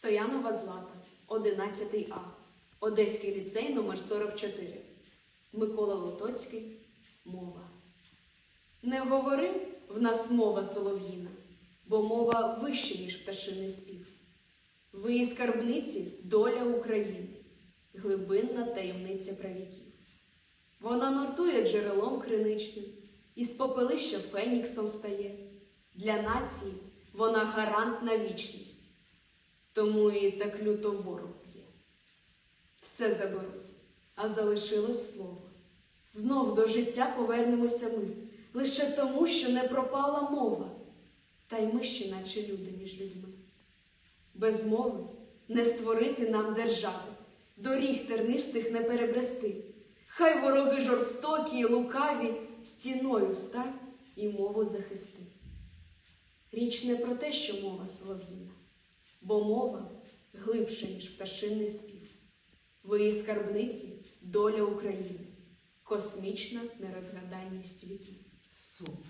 Стоянова Злата, 11 А, Одеський ліцей номер 44 Микола Лотоцький. Мова. Не говори в нас мова солов'їна, бо мова вище, ніж пташиний спів. Ви і скарбниці доля України, глибинна таємниця правіків. Вона нортує джерелом криничним, із попелища феніксом стає. Для нації вона гарант на вічність, тому і так люто ворог б'є. Все заберуть, а залишилось слово. Знов до життя повернемося ми, лише тому, що не пропала мова, та й ми ще наче люди між людьми. Без мови не створити нам держави, доріг тернистих не перебрести. Хай вороги жорстокі й лукаві стіною стань і мову захисти. Річ не про те, що мова солов'їна, бо мова глибша, ніж пташинний спів. В її скарбниці доля України, космічна нерозгаданість віків. Супер.